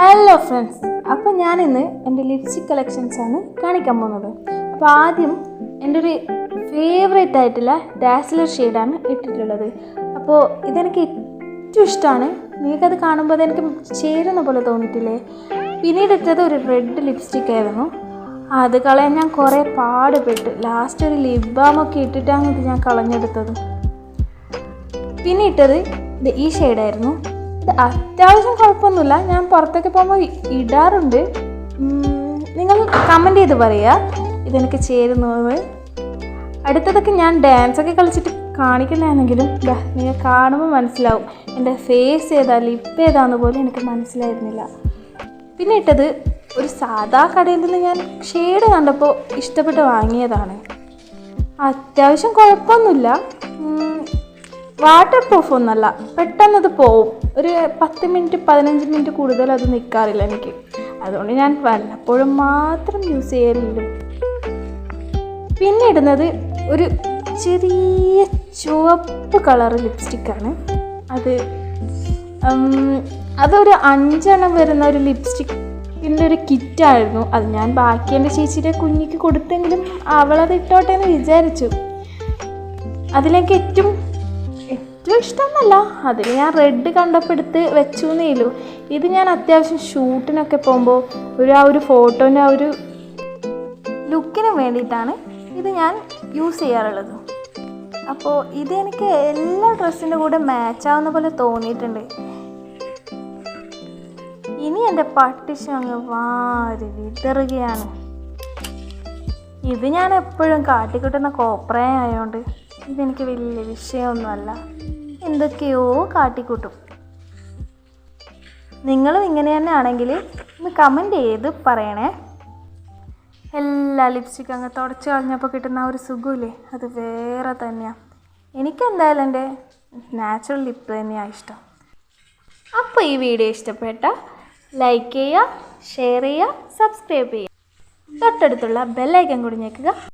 Hello friends അപ്പോൾ ഞാനിന്ന് എന്റെ ലിപ്സ്റ്റിക് കളക്ഷൻസ് ആണ് കാണിക്കാൻ പോകുന്നത്. അപ്പോൾ ആദ്യം എന്റെ ഒരു ഫേവറേറ്റ് ആയിട്ടുള്ള ഡാസ്ലർ ഷെയ്ഡാണ് ഇട്ടിട്ടുള്ളത്. അപ്പോൾ ഇതെനിക്ക് ഏറ്റവും ഇഷ്ടമാണ്. നിങ്ങൾക്കത് കാണുമ്പോൾ അതെനിക്ക് ചേരുന്ന പോലെ തോന്നിയിട്ടില്ലേ? പിന്നീട് ഇട്ടത് ഒരു റെഡ് ലിപ്സ്റ്റിക് ആയിരുന്നു. അത് കളയാൻ ഞാൻ കുറേ പാടുപെട്ട്. ലാസ്റ്റ് ഒരു ലിപ് ബാമൊക്കെ ഇട്ടിട്ടാണ് ഇത് ഞാൻ കളഞ്ഞെടുത്തത്. പിന്നെ ഇട്ടത് ഈ ഷെയ്ഡായിരുന്നു അത്യാവശ്യം കുഴപ്പമൊന്നുമില്ല. ഞാൻ പുറത്തേക്ക് പോകുമ്പോൾ ഇടാറുണ്ട്. നിങ്ങൾ കമന്റ് ചെയ്ത് പറയുക ഇതെനിക്ക് ചേരുന്നത്. അടുത്തതൊക്കെ ഞാൻ ഡാൻസൊക്കെ കളിച്ചിട്ട് കാണിക്കുന്നതാണെങ്കിലും നിങ്ങൾ കാണുമ്പോൾ മനസ്സിലാവും. എന്റെ ഫേസ് ഏതാ ലിപ്പ് ഏതാന്ന് പോലും എനിക്ക് മനസ്സിലായിരുന്നില്ല. പിന്നെ ഇട്ടത് ഒരു സാധാ കടയിൽ നിന്ന് ഞാൻ ഷെയ്ഡ് കണ്ടപ്പോൾ ഇഷ്ടപ്പെട്ട് വാങ്ങിയതാണ്. അത്യാവശ്യം കുഴപ്പമൊന്നുമില്ല. വാട്ടർ പ്രൂഫ് ഒന്നല്ല. പെട്ടെന്ന് അത് പോവും. ഒരു പത്ത് മിനിറ്റ് പതിനഞ്ച് മിനിറ്റ് കൂടുതൽ അത് നിൽക്കാറില്ല എനിക്ക്. അതുകൊണ്ട് ഞാൻ വല്ലപ്പോഴും മാത്രം യൂസ് ചെയ്യലുള്ളൂ പിന്നെ ഇടുന്നത് ഒരു ചെറിയ ചുവപ്പ് കളർ ലിപ്സ്റ്റിക്കാണ് അത് അതൊരു അഞ്ചെണ്ണം വരുന്ന ഒരു ലിപ്സ്റ്റിക്കിന്റെ ഒരു കിറ്റായിരുന്നു അത് ഞാൻ ബാക്കി എന്റെ ചേച്ചിയുടെ കുഞ്ഞിക്ക് കൊടുത്തെങ്കിലും അവളത് ഇട്ടോട്ടെ എന്ന് വിചാരിച്ചു. അതിലേക്ക് ഏറ്റവും ഏറ്റവും ഇഷ്ടമെന്നല്ല അതിൽ ഞാൻ റെഡ് കണ്ടപ്പോൾ എടുത്ത് വെച്ചു എന്നേലു ഇത് ഞാൻ അത്യാവശ്യം ഷൂട്ടിനൊക്കെ പോകുമ്പോൾ ഒരു ആ ഒരു ഫോട്ടോന്റെ ആ ഒരു ലുക്കിന് വേണ്ടിയിട്ടാണ് ഇത് ഞാൻ യൂസ് ചെയ്യാറുള്ളത്. അപ്പോൾ ഇതെനിക്ക് എല്ലാ ഡ്രസ്സിന്റെ കൂടെ മാച്ച് ആവുന്ന പോലെ തോന്നിയിട്ടുണ്ട്. ഇനി എന്റെ പട്ടിശം അങ്ങ് വാരി വിതറുകയാണ്. ഇത് ഞാൻ എപ്പോഴും കാട്ടിക്കിട്ടുന്ന കോപ്രയായതുകൊണ്ട് ഇതെനിക്ക് വലിയ വിഷയമൊന്നുമല്ല. എന്തൊക്കെയോ കാട്ടിക്കൂട്ടും. നിങ്ങളും ഇങ്ങനെ തന്നെ ആണെങ്കിൽ ഒന്ന് കമന്റ് ചെയ്ത് പറയണേ. എല്ലാ ലിപ്സ്റ്റിക് അങ്ങ് തുടച്ച് കളഞ്ഞപ്പോൾ കിട്ടുന്ന ഒരു സുഖമില്ലേ? അത് വേറെ തന്നെയാണ് എനിക്കെന്തായാലും എന്റെ നാച്ചുറൽ ലിപ്പ് തന്നെയാണ് ഇഷ്ടം. അപ്പോൾ ഈ വീഡിയോ ഇഷ്ടപ്പെട്ട ലൈക്ക് ചെയ്യുക ഷെയർ ചെയ്യുക സബ്സ്ക്രൈബ് ചെയ്യുക. തൊട്ടടുത്തുള്ള ബെല്ലൈക്കൻ കൂടി ഞെക്കുക.